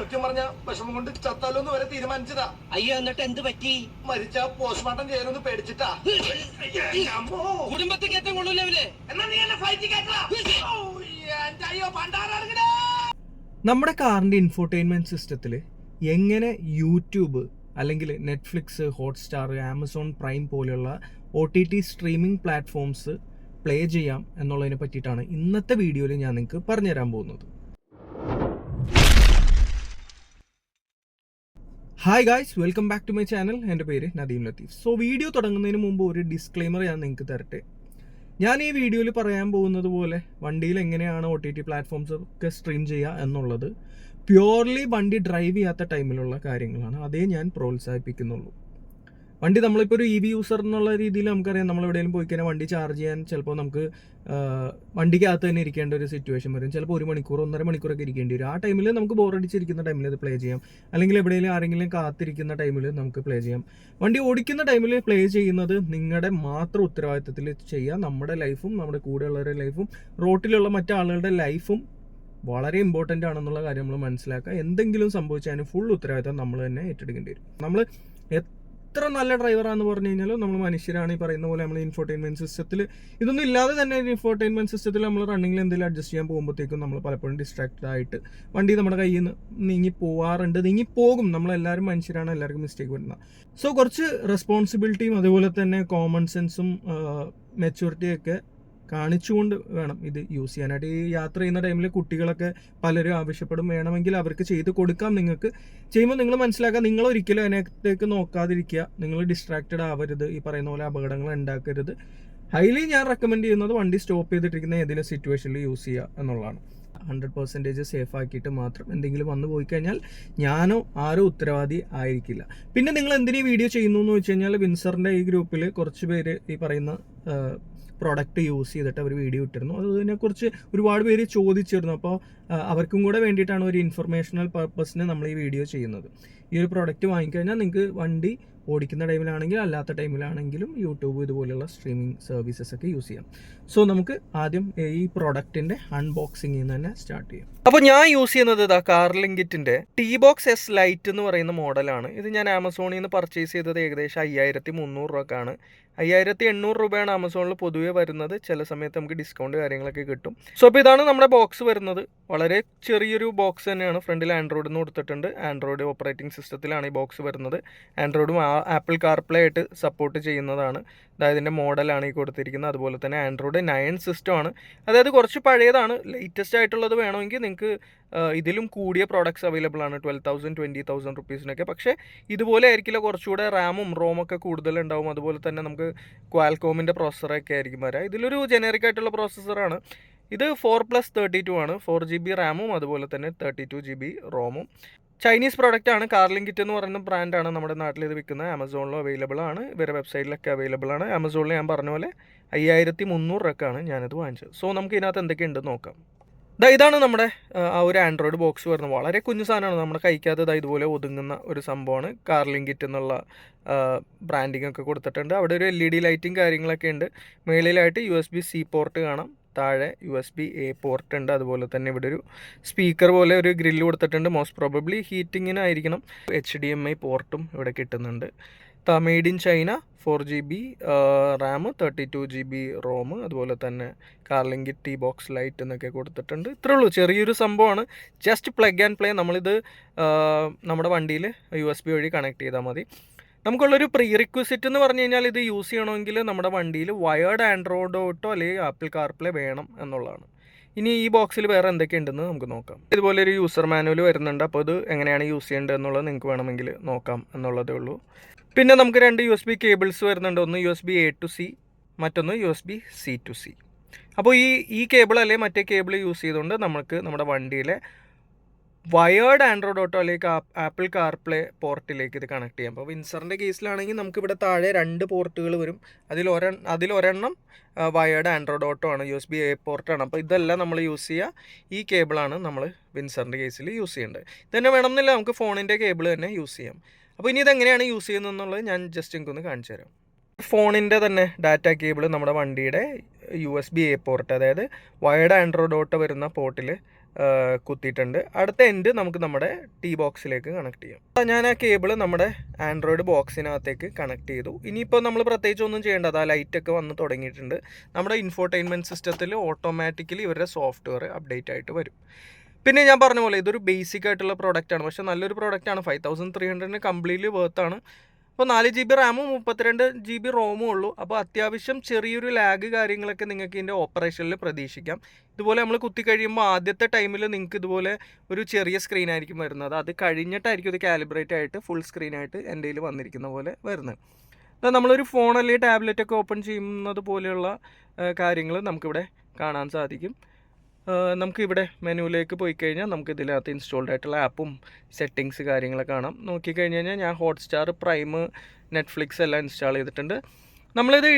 സത്യം പറഞ്ഞ വിഷമം കൊണ്ട് ചത്താലോന്ന് വരെ തീരുമാനിച്ചതാ. അയ്യോ എന്നിട്ട് എന്ത് പറ്റി? മരിച്ച പോസ്റ്റ്മോർട്ടം ചെയ്യാനൊന്ന് പേടിച്ചിട്ടാ. കുടുംബത്തെ കുടുംബത്തിൽ കയറ്റം കൊള്ളൂലേ എന്നാ നീ എന്നെ ഫ്ലൈറ്റ് അയ്യോ നമ്മുടെ കാറിന്റെ ഇൻഫോർടൈൻമെന്റ് സിസ്റ്റത്തിൽ എങ്ങനെ യൂട്യൂബ് അല്ലെങ്കിൽ നെറ്റ്ഫ്ലിക്സ് ഹോട്ട്സ്റ്റാർ ആമസോൺ പ്രൈം പോലെയുള്ള O T T streaming platforms play ചെയ്യാം എന്നുള്ളതിനെ പറ്റിയിട്ടാണ് ഇന്നത്തെ വീഡിയോയിൽ ഞാൻ നിങ്ങൾക്ക് പറഞ്ഞുതരാൻ പോകുന്നത്. Hi guys welcome back to my channel എന്റെ പേര് നദീം ലത്തീഫ്. സോ വീഡിയോ തുടങ്ങുന്നതിന് മുമ്പ് ഒരു ഡിസ്ക്ലെയിമർ ഞാൻ നിങ്ങൾക്ക് തരട്ടെ. ഞാൻ ഈ വീഡിയോയിൽ പറയാൻ പോകുന്നത് പോലെ വണ്ടിയിൽ എങ്ങനെയാണ് ഒ ടി ടി പ്ലാറ്റ്ഫോംസ് ഒക്കെ സ്ട്രീം ചെയ്യുക എന്നുള്ളത് പ്യുവർലി വണ്ടി ഡ്രൈവ് ചെയ്യാത്ത ടൈമിലുള്ള കാര്യങ്ങളാണ്. അതേ ഞാൻ പ്രോത്സാഹിപ്പിക്കുന്നുള്ളൂ. വണ്ടി നമ്മളിപ്പോൾ ഒരു ഇ വി യൂസർ എന്നുള്ള രീതിയിൽ നമുക്കറിയാം. നമ്മൾ എവിടെയെങ്കിലും പോയി കഴിഞ്ഞാൽ വണ്ടി ചാർജ് ചെയ്യാൻ ചിലപ്പോൾ നമുക്ക് വണ്ടിക്കകത്ത് തന്നെ ഇരിക്കേണ്ട ഒരു സിറ്റുവേഷൻ വരും. ചിലപ്പോൾ ഒരു മണിക്കൂർ ഒന്നര മണിക്കൂറൊക്കെ ഇരിക്കേണ്ടി വരും. ആ ടൈമിൽ നമുക്ക് ബോറടിച്ചിരിക്കുന്ന ടൈമിൽ അത് പ്ലേ ചെയ്യാം. അല്ലെങ്കിൽ എവിടെയെങ്കിലും ആരെങ്കിലും കാത്തിരിക്കുന്ന ടൈമിൽ നമുക്ക് പ്ലേ ചെയ്യാം. വണ്ടി ഓടിക്കുന്ന ടൈമിൽ പ്ലേ ചെയ്യുന്നത് നിങ്ങളുടെ മാത്രം ഉത്തരവാദിത്തത്തിൽ ചെയ്യുക നമ്മുടെ ലൈഫും നമ്മുടെ കൂടെയുള്ളവരുടെ ലൈഫും റോട്ടിലുള്ള മറ്റാളുകളുടെ ലൈഫും വളരെ ഇമ്പോർട്ടന്റ് ആണെന്നുള്ള കാര്യം നമ്മൾ മനസ്സിലാക്കുക. എന്തെങ്കിലും സംഭവിച്ചാലും ഫുൾ ഉത്തരവാദിത്തം നമ്മൾ തന്നെ ഏറ്റെടുക്കേണ്ടി വരും. നമ്മൾ എത്ര നല്ല ഡ്രൈവറാന്ന് പറഞ്ഞു കഴിഞ്ഞാലും നമ്മൾ മനുഷ്യരാണ് ഈ പറയുന്ന പോലെ നമ്മൾ ഇൻഫോർടൈൻമെന്റ് സിസ്റ്റത്തിൽ ഇതൊന്നും ഇല്ലാതെ തന്നെ ഇൻഫോർടൈൻമെന്റ് സിസ്റ്റത്തിൽ നമ്മൾ റണ്ണിങ്ങിൽ എന്തെങ്കിലും അഡ്ജസ്റ്റ് ചെയ്യാൻ പോകുമ്പോഴത്തേക്കും നമ്മൾ പലപ്പോഴും ഡിസ്ട്രാക്റ്റഡ് ആയിട്ട് വണ്ടി നമ്മുടെ കയ്യിൽ നിന്ന് നീങ്ങി പോവാറുണ്ട്. നീങ്ങി പോകും. നമ്മളെല്ലാവരും മനുഷ്യരാണ്. എല്ലാവർക്കും മിസ്റ്റേക്ക് വരുന്നത് സോ കുറച്ച് റെസ്പോൺസിബിലിറ്റിയും അതുപോലെ തന്നെ കോമൺ സെൻസും മെച്യൂരിറ്റിയും ഒക്കെ കാണിച്ചുകൊണ്ട് വേണം ഇത് യൂസ് ചെയ്യാനായിട്ട്. ഈ യാത്ര ചെയ്യുന്ന ടൈമിൽ കുട്ടികളൊക്കെ പലരും ആവശ്യപ്പെടും വേണമെങ്കിൽ അവർക്ക് ചെയ്ത് കൊടുക്കാം നിങ്ങൾക്ക്. ചെയ്യുമ്പോൾ നിങ്ങൾ മനസ്സിലാക്കുക നിങ്ങൾ ഒരിക്കലും അതിനകത്തേക്ക് നോക്കാതിരിക്കുക. നിങ്ങൾ ഡിസ്ട്രാക്റ്റഡ് ആവരുത്. ഈ പറയുന്ന പോലെ അപകടങ്ങൾ ഉണ്ടാക്കരുത്. ഹൈലി ഞാൻ റെക്കമെൻഡ് ചെയ്യുന്നത് വണ്ടി സ്റ്റോപ്പ് ചെയ്തിട്ടിരിക്കുന്ന ഏതെങ്കിലും സിറ്റുവേഷനിൽ യൂസ് ചെയ്യുക എന്നുള്ളതാണ്. ഹൺഡ്രഡ് പെർസെന്റേജ് സേഫ് ആക്കിയിട്ട് മാത്രം എന്തെങ്കിലും വന്നു പോയി കഴിഞ്ഞാൽ ഞാനോ ആരോ ഉത്തരവാദി ആയിരിക്കില്ല. പിന്നെ നിങ്ങൾ എന്തിനീ വീഡിയോ ചെയ്യുന്നു എന്ന് വെച്ച് കഴിഞ്ഞാൽ വിൻസറിന്റെ ഈ ഗ്രൂപ്പിൽ കുറച്ച് പേര് ഈ പറയുന്ന പ്രോഡക്റ്റ് യൂസ് ചെയ്തിട്ട് അവർ വീഡിയോ ഇട്ടിരുന്നു. അതിനെക്കുറിച്ച് ഒരുപാട് പേര് ചോദിച്ചിരുന്നു. അപ്പോൾ അവർക്കും കൂടെ വേണ്ടിയിട്ടാണ് ഒരു ഇൻഫർമേഷണൽ പർപ്പസിന് നമ്മൾ ഈ വീഡിയോ ചെയ്യുന്നത്. ഈ ഒരു പ്രൊഡക്റ്റ് വാങ്ങിക്കഴിഞ്ഞാൽ നിങ്ങൾക്ക് വണ്ടി ഓടിക്കുന്ന ടൈമിലാണെങ്കിലും അല്ലാത്ത ടൈമിലാണെങ്കിലും യൂട്യൂബ് ഇതുപോലെയുള്ള സ്ട്രീമിംഗ് സർവീസസ് ഒക്കെ യൂസ് ചെയ്യാം. സോ നമുക്ക് ആദ്യം ഈ പ്രോഡക്റ്റിന്റെ അൺബോക്സിംഗ് തന്നെ സ്റ്റാർട്ട് ചെയ്യാം. അപ്പോൾ ഞാൻ യൂസ് ചെയ്യുന്നത് ഇതാ കാർലിങ്കിറ്റിന്റെ ടി ബോക്സ് എസ് ലൈറ്റ് എന്ന് പറയുന്ന മോഡലാണ്. ഇത് ഞാൻ ആമസോണിൽ നിന്ന് പർച്ചേസ് ചെയ്തത് ഏകദേശം അയ്യായിരത്തി മുന്നൂറ് രൂപക്കാണ്. അയ്യായിരത്തി എണ്ണൂറ് രൂപയാണ് ആമസോണിൽ പൊതുവേ വരുന്നത്. ചില സമയത്ത് നമുക്ക് ഡിസ്കൗണ്ട് കാര്യങ്ങളൊക്കെ കിട്ടും. സോ അപ്പോൾ ഇതാണ് നമ്മുടെ ബോക്സ് വരുന്നത്. വളരെ ചെറിയൊരു ബോക്സ് തന്നെയാണ്. ഫ്രണ്ടിൽ ആൻഡ്രോയിഡ് എന്ന് കൊടുത്തിട്ടുണ്ട്. ആൻഡ്രോയിഡ് ഓപ്പറേറ്റിംഗ് സിസ്റ്റത്തിലാണ് ഈ ബോക്സ് വരുന്നത്. ആൻഡ്രോയിഡും ആപ്പിൾ കാർപ്ലേ ആയിട്ട് സപ്പോർട്ട് ചെയ്യുന്നതാണ്. അതായത് ഇതിന്റെ മോഡലാണ് ഈ കൊടുത്തിരിക്കുന്നത്. അതുപോലെ തന്നെ ആൻഡ്രോയിഡ് നയൻ സിസ്റ്റമാണ് അതായത് കുറച്ച് പഴയതാണ്. ലേറ്റസ്റ്റ് ആയിട്ടുള്ളത് വേണമെങ്കിൽ നിങ്ങൾക്ക് ഇതിലും കൂടിയ പ്രോഡക്ട്സ് അവൈലബിൾ ആണ്. ട്വൽവ് തൗസൻഡ് ട്വന്റി തൗസൻഡ് റുപ്പീസിനൊക്കെ പക്ഷേ ഇതുപോലെ ആയിരിക്കില്ല. കുറച്ചുകൂടെ റാമും റോമൊക്കെ കൂടുതലുണ്ടാവും അതുപോലെ തന്നെ നമുക്ക് ക്വാൽകോമിന്റെ പ്രോസസ്സറൊക്കെ ആയിരിക്കും വരാം. ഇതിലൊരു ജനറിക് ആയിട്ടുള്ള പ്രോസസ്സറാണ് ഇത് ഫോർ പ്ലസ് തേർട്ടി ടു ആണ്. ഫോർ ജി ബി റാമും അതുപോലെ തന്നെ തേർട്ടി ടു ജി ബി റോമും ചൈനീസ് പ്രോഡക്റ്റ് ആണ്. കാർലിംഗ് കിറ്റ് എന്ന് പറയുന്ന ബ്രാൻഡാണ് നമ്മുടെ നാട്ടിൽ ഇത് വിൽക്കുന്നത്. ആമസോണിലും അവൈലബിൾ ആണ്. വേറെ വെബ്സൈറ്റിലൊക്കെ അവൈലബിൾ ആണ്. ആമസോണിൽ ഞാൻ പറഞ്ഞ പോലെ അയ്യായിരത്തി മുന്നൂറ് രൂപക്കാണ് ഞാനിത് വാങ്ങിച്ചത്. സോ നമുക്ക് ഇതിനകത്ത് എന്തൊക്കെയുണ്ടെന്ന് നോക്കാം. ദാ ഇതാണ് നമ്മുടെ ആ, ഒരു ആൻഡ്രോയിഡ് ബോക്സ് വരുന്നത്. വളരെ കുഞ്ഞു സാധനമാണ്. നമ്മുടെ കഴിക്കാത്ത ഇതാ ഇതുപോലെ ഒതുങ്ങുന്ന ഒരു സംഭവമാണ്. കാർലിങ്കിറ്റ് എന്നുള്ള ബ്രാൻഡിങ് ഒക്കെ കൊടുത്തിട്ടുണ്ട്. അവിടെ ഒരു എൽ ഇ ഡി ലൈറ്റിംഗ് കാര്യങ്ങളൊക്കെ ഉണ്ട്. മേളിലായിട്ട് U S B C port കാണാം. താഴെ U S B A port ഉണ്ട്. അതുപോലെ തന്നെ ഇവിടെ ഒരു സ്പീക്കർ പോലെ ഒരു ഗ്രില്ല് കൊടുത്തിട്ടുണ്ട്. മോസ്റ്റ് പ്രോബബ്ലി ഹീറ്റിങ്ങിനായിരിക്കണം എച്ച് ഡി എം ഐ പോർട്ടും ഇവിടെ കിട്ടുന്നുണ്ട്. Made in China four G B RAM thirty two G B ROM അതുപോലെ തന്നെ കാർലിംഗ് ടി ബോക്സ് ലൈറ്റ് എന്നൊക്കെ കൊടുത്തിട്ടുണ്ട്. ഇത്രേ ഉള്ളൂ. ചെറിയൊരു സംഭവമാണ്. ജസ്റ്റ് പ്ലഗ് ആൻഡ് പ്ലേ നമ്മളിത് നമ്മുടെ വണ്ടിയിൽ യു എസ് ബി വഴി കണക്ട് ചെയ്താൽ മതി. നമുക്കുള്ളൊരു പ്രീ റിക്വസിറ്റ് എന്ന് പറഞ്ഞു കഴിഞ്ഞാൽ ഇത് യൂസ് ചെയ്യണമെങ്കിൽ നമ്മുടെ വണ്ടിയിൽ വയേർഡ് ആൻഡ്രോയിഡ് ഓട്ടോ അല്ലെങ്കിൽ ആപ്പിൾ കാർപ്ലേ വേണം എന്നുള്ളതാണ്. ഇനി ഈ ബോക്സിൽ വേറെ എന്തൊക്കെയുണ്ടെന്ന് നമുക്ക് നോക്കാം. ഇതുപോലെ ഒരു യൂസർ മാനുവൽ വരുന്നുണ്ട്. അപ്പോൾ ഇത് എങ്ങനെയാണ് യൂസ് ചെയ്യേണ്ടത് എന്നുള്ളത് നിങ്ങൾക്ക് വേണമെങ്കിൽ നോക്കാം എന്നുള്ളതേ ഉള്ളൂ. പിന്നെ നമുക്ക് രണ്ട് യു എസ് ബി കേബിൾസ് വരുന്നുണ്ട്. ഒന്ന് U S B A to C മറ്റൊന്ന് U S B C to C അപ്പോൾ ഈ ഈ കേബിൾ അല്ലെങ്കിൽ മറ്റേ കേബിൾ യൂസ് ചെയ്തുകൊണ്ട് നമുക്ക് നമ്മുടെ വണ്ടിയിലെ വയേർഡ് ആൻഡ്രോയിഡ് ഓട്ടോ അല്ലെങ്കിൽ ആപ്പിൾ കാർപ്ലേ പോർട്ടിലേക്ക് ഇത് കണക്ട് ചെയ്യാം. അപ്പോൾ വിൻസറിന്റെ കേസിലാണെങ്കിൽ നമുക്ക് ഇവിടെ താഴെ രണ്ട് പോർട്ടുകൾ വരും. അതിൽ ഒരെ അതിലൊരെണ്ണം വയേർഡ് ആൻഡ്രോയിഡ് ഓട്ടോ ആണ് യു എസ് ബി എ പോർട്ടാണ് അപ്പോൾ ഇതെല്ലാം നമ്മൾ യൂസ് ചെയ്യുക. ഈ കേബിളാണ് നമ്മൾ വിൻസറിന്റെ കേസിൽ യൂസ് ചെയ്യേണ്ടത്. ഇതന്നെ വേണമെന്നില്ല നമുക്ക് ഫോണിന്റെ കേബിൾ തന്നെ യൂസ് ചെയ്യാം. അപ്പോൾ ഇനി ഇതെങ്ങനെയാണ് യൂസ് ചെയ്യുന്നത് എന്നുള്ളത് ഞാൻ ജസ്റ്റ് എനിക്കൊന്ന് കാണിച്ചു തരാം. ഫോണിന്റെ തന്നെ ഡാറ്റ കേബിൾ നമ്മുടെ വണ്ടിയുടെ U S B A port അതായത് വയേർഡ് ആൻഡ്രോയിഡ് ഓട്ടോ വരുന്ന പോർട്ടിൽ കുത്തിയിട്ടുണ്ട്. അടുത്ത എൻഡ് നമുക്ക് നമ്മുടെ ടീ ബോക്സിലേക്ക് കണക്ട് ചെയ്യാം. ഞാൻ ആ കേബിൾ നമ്മുടെ ആൻഡ്രോയിഡ് ബോക്സിനകത്തേക്ക് കണക്ട് ചെയ്തു. ഇനിയിപ്പോൾ നമ്മൾ പ്രത്യേകിച്ച് ഒന്നും ചെയ്യേണ്ടത് ആ ലൈറ്റൊക്കെ വന്ന് തുടങ്ങിയിട്ടുണ്ട്. നമ്മുടെ ഇൻഫോർടൈൻമെന്റ് സിസ്റ്റത്തിൽ ഓട്ടോമാറ്റിക്കലി ഇവരുടെ സോഫ്റ്റ്വെയർ അപ്ഡേറ്റ് ആയിട്ട് വരും. പിന്നെ ഞാൻ പറഞ്ഞ പോലെ ഇതൊരു ബേസിക് ആയിട്ടുള്ള പ്രോഡക്റ്റ് ആണ്. പക്ഷേ നല്ലൊരു പ്രോഡക്റ്റ് ആണ്. ഫൈവ് തൗസൻഡ് ത്രീ ഹൺഡ്രഡിന് കംപ്ലീറ്റ്ലി വേർത്താണ് അപ്പോൾ നാല് ജി ബി റാമും മുപ്പത്തിരണ്ട് ജി ബി റോമും ഉള്ളൂ. അപ്പോൾ അത്യാവശ്യം ചെറിയൊരു ലാഗ് കാര്യങ്ങളൊക്കെ നിങ്ങൾക്ക് ഇതിന്റെ ഓപ്പറേഷനിൽ പ്രതീക്ഷിക്കാം. ഇതുപോലെ നമ്മൾ കുത്തി കഴിയുമ്പോൾ ആദ്യത്തെ ടൈമിൽ നിങ്ങൾക്ക് ഇതുപോലെ ഒരു ചെറിയ സ്ക്രീൻ ആയിരിക്കും വരുന്നത്. അത് കഴിഞ്ഞിട്ടായിരിക്കും ഇത് കാലിബ്രേറ്റ് ആയിട്ട് ഫുൾ സ്ക്രീനായിട്ട് എന്റെ കയ്യിൽ വന്നിരിക്കുന്ന പോലെ വരുന്നത്. നമ്മളൊരു ഫോൺ അല്ലെങ്കിൽ ടാബ്ലറ്റ് ഒക്കെ ഓപ്പൺ ചെയ്യുന്നത് പോലെയുള്ള കാര്യങ്ങൾ നമുക്കിവിടെ കാണാൻ സാധിക്കും. നമുക്ക് ഇവിടെ മെനുവിലേക്ക് പോയി കഴിഞ്ഞാൽ നമുക്ക് ഇതിനകത്ത് ഇൻസ്റ്റാൾഡ് ആയിട്ടുള്ള ആപ്പും സെറ്റിങ്സ് കാര്യങ്ങളൊക്കെ കാണാം. നോക്കിക്കഴിഞ്ഞ് കഴിഞ്ഞാൽ ഞാൻ ഹോട്ട്സ്റ്റാർ പ്രൈം നെറ്റ്ഫ്ലിക്സ് എല്ലാം ഇൻസ്റ്റാൾ ചെയ്തിട്ടുണ്ട്. നമ്മളിത്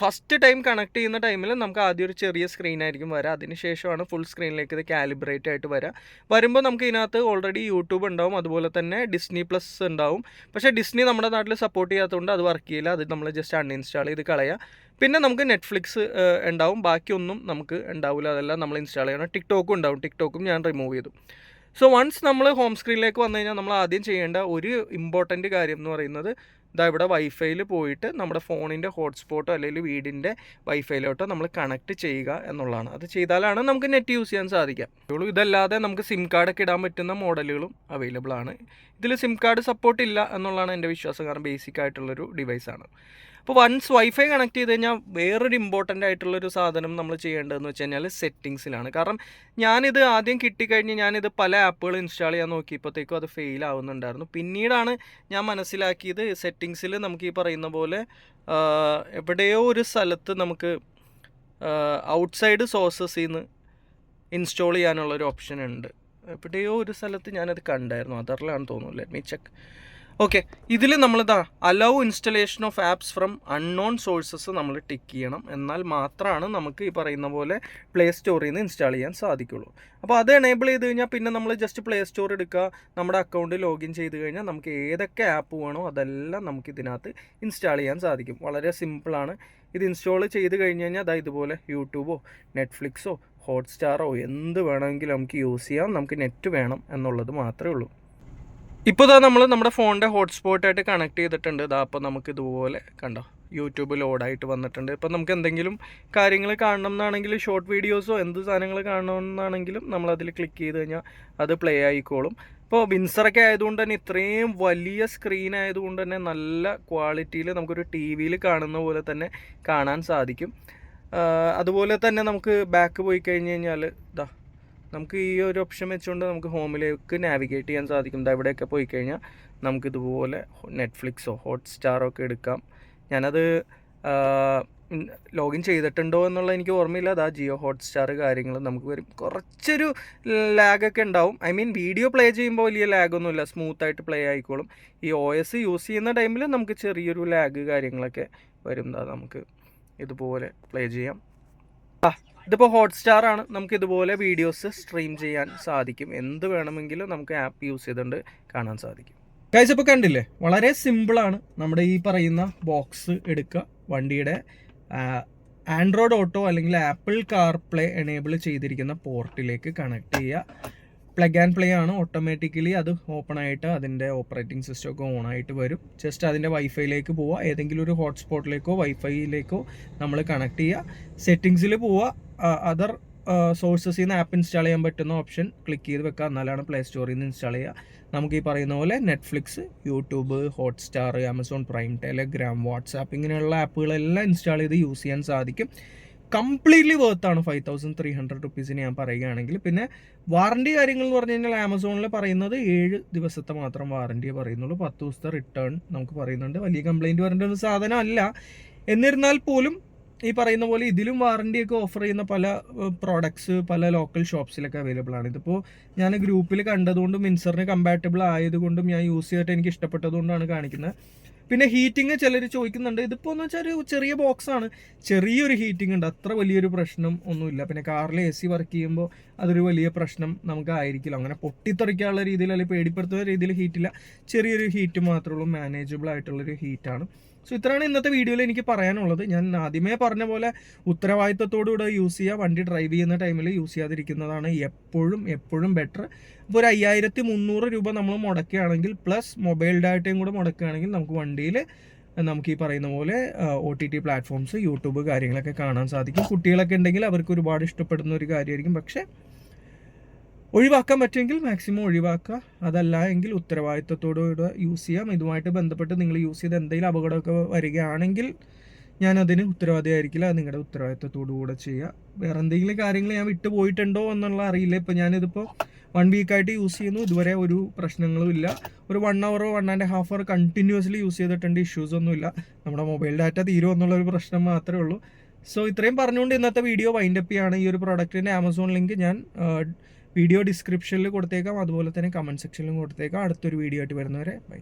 ഫസ്റ്റ് ടൈം കണക്ട് ചെയ്യുന്ന ടൈമിൽ നമുക്ക് ആദ്യം ഒരു ചെറിയ സ്ക്രീൻ ആയിരിക്കും വരിക അതിന് ശേഷമാണ് ഫുൾ സ്ക്രീനിലേക്ക് ഇത് കാലിബ്രേറ്റ് ആയിട്ട് വരിക വരുമ്പോൾ നമുക്ക് ഇതിനകത്ത് ഓൾറെഡി യൂട്യൂബ് ഉണ്ടാവും. അതുപോലെ തന്നെ ഡിസ്നി പ്ലസ് ഉണ്ടാവും. പക്ഷേ ഡിസ്നി നമ്മുടെ നാട്ടിൽ സപ്പോർട്ട് ചെയ്യാത്തതുകൊണ്ട് അത് വർക്ക് ചെയ്യില്ല. അത് നമ്മൾ ജസ്റ്റ് അൺഇൻസ്റ്റാൾ ചെയ്ത് കളയുക പിന്നെ നമുക്ക് നെറ്റ്ഫ്ലിക്സ് ഉണ്ടാവും. ബാക്കിയൊന്നും നമുക്ക് ഉണ്ടാവില്ല അതെല്ലാം നമ്മൾ ഇൻസ്റ്റാൾ ചെയ്യണം. ടിക്ടോക്കും ഉണ്ടാവും. ടിക്ടോക്കും ഞാൻ റിമൂവ് ചെയ്തു. സോ വൺസ് നമ്മൾ ഹോം സ്ക്രീനിലേക്ക് വന്നു കഴിഞ്ഞാൽ നമ്മൾ ആദ്യം ചെയ്യേണ്ട ഒരു ഇമ്പോർട്ടന്റ് കാര്യം എന്ന് പറയുന്നത് ഇതാ ഇവിടെ വൈഫൈയിൽ പോയിട്ട് നമ്മുടെ ഫോണിന്റെ ഹോട്ട്സ്പോട്ടോ അല്ലെങ്കിൽ വീടിന്റെ വൈഫൈയിലോട്ടോ നമ്മൾ കണക്ട് ചെയ്യുക എന്നുള്ളതാണ്. അത് ചെയ്താലാണ് നമുക്ക് നെറ്റ് യൂസ് ചെയ്യാൻ സാധിക്കുക ഇതല്ലാതെ നമുക്ക് സിം കാർഡൊക്കെ ഇടാൻ പറ്റുന്ന മോഡലുകളും അവൈലബിൾ ആണ്. ഇതിൽ സിം കാർഡ് സപ്പോർട്ട് ഇല്ല എന്നുള്ളതാണ് എന്റെ വിശ്വാസം. കാരണം ബേസിക് ആയിട്ടുള്ളൊരു ഡിവൈസാണ് അപ്പോൾ വൺസ് വൈഫൈ കണക്ട് ചെയ്ത് കഴിഞ്ഞാൽ വേറൊരു ഇമ്പോർട്ടന്റ് ആയിട്ടുള്ളൊരു സാധനം നമ്മൾ ചെയ്യേണ്ടതെന്ന് വെച്ച് കഴിഞ്ഞാൽ സെറ്റിങ്സിലാണ് കാരണം ഞാനിത് ആദ്യം കിട്ടിക്കഴിഞ്ഞ് ഞാനിത് പല ആപ്പുകൾ ഇൻസ്റ്റാൾ ചെയ്യാൻ നോക്കിയപ്പോഴത്തേക്കും അത് ഫെയിൽ ആവുന്നുണ്ടായിരുന്നു. പിന്നീടാണ് ഞാൻ മനസ്സിലാക്കിയത് സെറ്റിങ്സിൽ നമുക്ക് ഈ പറയുന്ന പോലെ എവിടെയോ ഒരു സ്ഥലത്ത് നമുക്ക് ഔട്ട്സൈഡ് സോഴ്സസിൽ നിന്ന് ഇൻസ്റ്റാൾ ചെയ്യാനുള്ളൊരു ഓപ്ഷൻ ഉണ്ട്. എവിടെയോ ഒരു സ്ഥലത്ത് ഞാനത് കണ്ടായിരുന്നു. അതറിലാണ് തോന്നുന്നു. ലെറ്റ് മീ ചെക്ക് ഓക്കെ ഇതിൽ നമ്മളിതാ allow installation of apps from unknown sources നമ്മൾ ടിക്ക് ചെയ്യണം. എന്നാൽ മാത്രമാണ് നമുക്ക് ഈ പറയുന്ന പോലെ പ്ലേ സ്റ്റോറിൽ നിന്ന് ഇൻസ്റ്റാൾ ചെയ്യാൻ സാധിക്കുള്ളൂ. അപ്പോൾ അത് എനേബിൾ ചെയ്ത് കഴിഞ്ഞാൽ പിന്നെ നമ്മൾ ജസ്റ്റ് പ്ലേ സ്റ്റോർ എടുക്കുക നമ്മുടെ അക്കൗണ്ട് ലോഗിൻ ചെയ്ത് കഴിഞ്ഞാൽ നമുക്ക് ഏതൊക്കെ ആപ്പ് വേണോ അതെല്ലാം നമുക്ക് ഇതിനകത്ത് ഇൻസ്റ്റാൾ ചെയ്യാൻ സാധിക്കും. വളരെ സിമ്പിളാണ് ഇത് ഇൻസ്റ്റാൾ ചെയ്ത് കഴിഞ്ഞ് കഴിഞ്ഞാൽ അതാ ഇതുപോലെ യൂട്യൂബോ നെറ്റ്ഫ്ലിക്സോ ഹോട്ട്സ്റ്റാറോ എന്ത് വേണമെങ്കിലും നമുക്ക് യൂസ് ചെയ്യാം. നമുക്ക് നെറ്റ് വേണം എന്നുള്ളത് മാത്രമേ ഉള്ളൂ. ഇപ്പോൾ ഇതാ നമ്മൾ നമ്മുടെ ഫോണിന്റെ ഹോട്ട്സ്പോട്ടായിട്ട് കണക്ട് ചെയ്തിട്ടുണ്ട്. ഇതാ അപ്പോൾ നമുക്ക് ഇതുപോലെ കണ്ടോ യൂട്യൂബ് ലോഡായിട്ട് വന്നിട്ടുണ്ട്. ഇപ്പോൾ നമുക്ക് എന്തെങ്കിലും കാര്യങ്ങൾ കാണണം എന്നാണെങ്കിൽ ഷോർട്ട് വീഡിയോസോ എന്ത് സാധനങ്ങൾ കാണണമെന്നാണെങ്കിലും നമ്മളതിൽ ക്ലിക്ക് ചെയ്ത് കഴിഞ്ഞാൽ അത് പ്ലേ ആയിക്കോളും. ഇപ്പോൾ വിൻസറൊക്കെ ആയതുകൊണ്ട് തന്നെ ഇത്രയും വലിയ സ്ക്രീൻ ആയതുകൊണ്ട് തന്നെ നല്ല ക്വാളിറ്റിയിൽ നമുക്കൊരു ടി വിയിൽ കാണുന്ന പോലെ തന്നെ കാണാൻ സാധിക്കും. അതുപോലെ തന്നെ നമുക്ക് ബാക്ക് പോയി കഴിഞ്ഞ് കഴിഞ്ഞാൽ ഇതാ നമുക്ക് ഈ ഒരു ഓപ്ഷൻ വെച്ചുകൊണ്ട് നമുക്ക് ഹോമിലേക്ക് നാവിഗേറ്റ് ചെയ്യാൻ സാധിക്കും. ഇവിടെയൊക്കെ പോയി കഴിഞ്ഞാൽ നമുക്കിതുപോലെ നെറ്റ്ഫ്ലിക്സോ ഹോട്ട്സ്റ്റാറോ ഒക്കെ എടുക്കാം. ഞാനത് ലോഗിൻ ചെയ്തിട്ടുണ്ടോ എന്നുള്ള എനിക്ക് ഓർമ്മയില്ല. അതാ ജിയോ ഹോട്ട്സ്റ്റാർ കാര്യങ്ങൾ നമുക്ക് വരും. കുറച്ചൊരു ലാഗൊക്കെ ഉണ്ടാവും. ഐ മീൻ വീഡിയോ പ്ലേ ചെയ്യുമ്പോൾ വലിയ ലാഗൊന്നുമില്ല സ്മൂത്തായിട്ട് പ്ലേ ആയിക്കോളും. ഈ ഒ എസ് യൂസ് ചെയ്യുന്ന ടൈമിൽ നമുക്ക് ചെറിയൊരു ലാഗ് കാര്യങ്ങളൊക്കെ വരും. നമുക്ക് ഇതുപോലെ പ്ലേ ചെയ്യാം. ഇതിപ്പോൾ ഹോട്ട്സ്റ്റാർ ആണ്. നമുക്ക് ഇതുപോലെ വീഡിയോസ് സ്ട്രീം ചെയ്യാൻ സാധിക്കും. എന്ത് വേണമെങ്കിലും നമുക്ക് ആപ്പ് യൂസ് ചെയ്തുകൊണ്ട് കാണാൻ സാധിക്കും. കഴിച്ച ഇപ്പോൾ കണ്ടില്ലേ? വളരെ സിമ്പിളാണ് നമ്മുടെ ഈ പറയുന്ന ബോക്സ് എടുക്കുക. വണ്ടിയുടെ ആൻഡ്രോയിഡ് ഓട്ടോ അല്ലെങ്കിൽ ആപ്പിൾ കാർപ്ലേ എനേബിൾ ചെയ്തിരിക്കുന്ന പോർട്ടിലേക്ക് കണക്ട് ചെയ്യുക. പ്ലഗ് ആൻഡ് പ്ലേ ആണ് ഓട്ടോമാറ്റിക്കലി അത് ഓപ്പൺ ആയിട്ട് അതിന്റെ ഓപ്പറേറ്റിംഗ് സിസ്റ്റം ഒക്കെ ഓൺ ആയിട്ട് വരും. ജസ്റ്റ് അതിന്റെ വൈഫൈയിലേക്ക് പോവുക ഏതെങ്കിലും ഒരു ഹോട്ട്സ്പോട്ടിലേക്കോ വൈഫൈയിലേക്കോ നമ്മൾ കണക്ട് ചെയ്യുക സെറ്റിങ്സിൽ പോവുക അതർ സോഴ്സസിൽ നിന്ന് ആപ്പ് ഇൻസ്റ്റാൾ ചെയ്യാൻ പറ്റുന്ന ഓപ്ഷൻ ക്ലിക്ക് ചെയ്ത് വെക്കുക എന്നാലാണ് പ്ലേ സ്റ്റോറിൽ നിന്ന് ഇൻസ്റ്റാൾ ചെയ്യുക നമുക്ക് ഈ പറയുന്ന പോലെ Netflix YouTube Hotstar Amazon Prime Telegram WhatsApp ഇങ്ങനെയുള്ള ആപ്പുകളെല്ലാം ഇൻസ്റ്റാൾ ചെയ്ത് യൂസ് ചെയ്യാൻ സാധിക്കും. കംപ്ലീറ്റ്ലി വേർത്താണ് ഫൈവ് തൗസൻഡ് ത്രീ ഹൺഡ്രഡ് റുപ്പീസിന് ഞാൻ പറയുകയാണെങ്കിൽ. പിന്നെ വാറണ്ടി കാര്യങ്ങൾ എന്ന് പറഞ്ഞു കഴിഞ്ഞാൽ ആമസോണിൽ പറയുന്നത് ഏഴ് ദിവസത്തെ മാത്രം വാറണ്ടിയെ പറയുന്നുള്ളൂ. പത്ത് ദിവസത്തെ റിട്ടേൺ നമുക്ക് പറയുന്നുണ്ട്. വലിയ കംപ്ലൈന്റ് വരേണ്ട ഒരു സാധനം അല്ല എന്നിരുന്നാൽ പോലും ഈ പറയുന്ന പോലെ ഇതിലും വാറണ്ടിയൊക്കെ ഓഫർ ചെയ്യുന്ന പല പ്രോഡക്ട്സ് പല ലോക്കൽ ഷോപ്സിലൊക്കെ അവൈലബിൾ ആണ്. ഇതിപ്പോൾ ഞാൻ ഗ്രൂപ്പിൽ കണ്ടതുകൊണ്ടും മിൻസറിന് കമ്പാറ്റബിൾ ആയതുകൊണ്ടും ഞാൻ യൂസ് ചെയ്തിട്ട് എനിക്ക് ഇഷ്ടപ്പെട്ടതുകൊണ്ടാണ് കാണിക്കുന്നത്. പിന്നെ ഹീറ്റിംഗ് ചിലർ ചോദിക്കുന്നുണ്ട്. ഇതിപ്പോൾ എന്ന് വെച്ചാൽ ഒരു ചെറിയ ബോക്സ് ആണ്. ചെറിയൊരു ഹീറ്റിംഗ് ഉണ്ട്. അത്ര വലിയൊരു പ്രശ്നം ഒന്നുമില്ല. പിന്നെ കാറിൽ എ സി വർക്ക് ചെയ്യുമ്പോൾ അതൊരു വലിയ പ്രശ്നം നമുക്ക് ആയിരിക്കില്ല. അങ്ങനെ പൊട്ടിത്തെറിക്കാനുള്ള രീതിയിൽ അല്ലെങ്കിൽ പേടിപ്പെടുത്തുന്ന രീതിയിൽ ഹീറ്റില്ല ചെറിയൊരു ഹീറ്റ് മാത്രമേ ഉള്ളൂ. മാനേജബിൾ ആയിട്ടുള്ളൊരു ഹീറ്റാണ് സോ ഇത്രയാണ് ഇന്നത്തെ വീഡിയോയിൽ എനിക്ക് പറയാനുള്ളത്. ഞാൻ ആദ്യമേ പറഞ്ഞ പോലെ ഉത്തരവാദിത്തത്തോടുകൂടെ യൂസ് ചെയ്യുക വണ്ടി ഡ്രൈവ് ചെയ്യുന്ന ടൈമിൽ യൂസ് ചെയ്യാതിരിക്കുന്നതാണ് എപ്പോഴും എപ്പോഴും ബെറ്റർ ഇപ്പോൾ ഒരു അയ്യായിരത്തി മുന്നൂറ് രൂപ നമ്മൾ മുടക്കുകയാണെങ്കിൽ പ്ലസ് മൊബൈൽ ഡാറ്റയും കൂടെ മുടക്കുകയാണെങ്കിൽ നമുക്ക് വണ്ടിയിൽ നമുക്ക് ഈ പറയുന്ന പോലെ O T T platforms YouTube കാര്യങ്ങളൊക്കെ കാണാൻ സാധിക്കും. കുട്ടികളൊക്കെ ഉണ്ടെങ്കിൽ അവർക്ക് ഒരുപാട് ഇഷ്ടപ്പെടുന്ന ഒരു കാര്യമായിരിക്കും. പക്ഷേ ഒഴിവാക്കാൻ പറ്റുമെങ്കിൽ മാക്സിമം ഒഴിവാക്കുക. അതല്ല എങ്കിൽ ഉത്തരവാദിത്തത്തോടുകൂടെ യൂസ് ചെയ്യാം. ഇതുമായിട്ട് ബന്ധപ്പെട്ട് നിങ്ങൾ യൂസ് ചെയ്ത് എന്തെങ്കിലും അപകടമൊക്കെ വരികയാണെങ്കിൽ ഞാൻ അതിന് ഉത്തരവാദിയായിരിക്കില്ല. അത് നിങ്ങളുടെ ഉത്തരവാദിത്തത്തോടു കൂടെ ചെയ്യുക. വേറെ എന്തെങ്കിലും കാര്യങ്ങൾ ഞാൻ വിട്ടു പോയിട്ടുണ്ടോ എന്നുള്ള അറിയില്ല. ഇപ്പോൾ ഞാനിതിപ്പോൾ വൺ വീക്കായിട്ട് യൂസ് ചെയ്യുന്നു. ഇതുവരെ ഒരു പ്രശ്നങ്ങളും ഇല്ല. ഒരു one അവറോ one and half hour continuously use ചെയ്തിട്ടുണ്ട്. ഇഷ്യൂസ് ഒന്നുമില്ല. നമ്മുടെ മൊബൈൽ ഡാറ്റ തീരുമോ എന്നുള്ള ഒരു പ്രശ്നം മാത്രമേ ഉള്ളൂ. സോ ഇത്രയും പറഞ്ഞുകൊണ്ട് ഇന്നത്തെ വീഡിയോ വൈൻഡപ്പ് ചെയ്യാണ്. ഈ ഒരു പ്രൊഡക്റ്റിന്റെ ആമസോൺ ലിങ്ക് ഞാൻ വീഡിയോ ഡിസ്ക്രിപ്ഷനിൽ കൊടുത്തേക്കാം. അതുപോലെ തന്നെ കമന്റ് സെക്ഷനിലും കൊടുത്തേക്കാം. അടുത്തൊരു വീഡിയോ ആയിട്ട് വരുന്നവരെ ബൈ